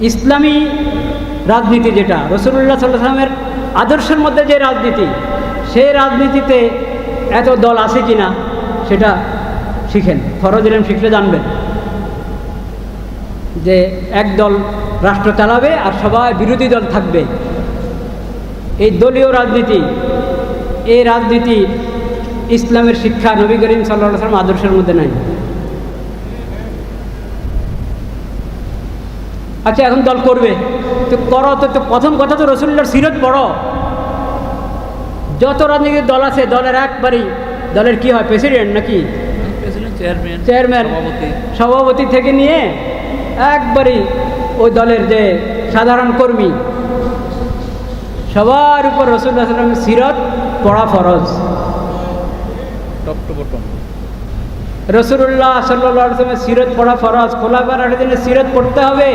ইসলামী রাজনীতি যেটা রসুল্লাহ সাল্লামের আদর্শের মধ্যে যে রাজনীতি, সেই রাজনীতিতে এত দল আছে কি না সেটা শিখেন, ফরজ ইলম শিখলে জানবেন। যে এক দল রাষ্ট্র চালাবে আর সবাই বিরোধী দল থাকবে। এই দলীয় রাজনীতি, এই রাজনীতি ইসলামের শিক্ষা নবী করিম সাল্লাহ সাল্লাম আদর্শের মধ্যে নাই। আচ্ছা এখন দল করবে। তো করো তো তো প্রথম কথা তো রসুল্লার সিরত পড়ো। যত রাজনৈতিক দল আছে দলের একবারই দলের কি হয় প্রেসিডেন্ট নাকি? চেয়ারম্যান চেয়ারম্যান সভাপতি। থেকে নিয়ে একবারই ওই দলের যে সাধারণ কর্মী সবার উপর রসুল্লাহ সাল্লামের সিরত পড়া ফরজ। রসুল্লাহ সাল্লাহ সিরত পড়া ফরজ। খোলাফার আটের দিনে সিরত পড়তে হবে।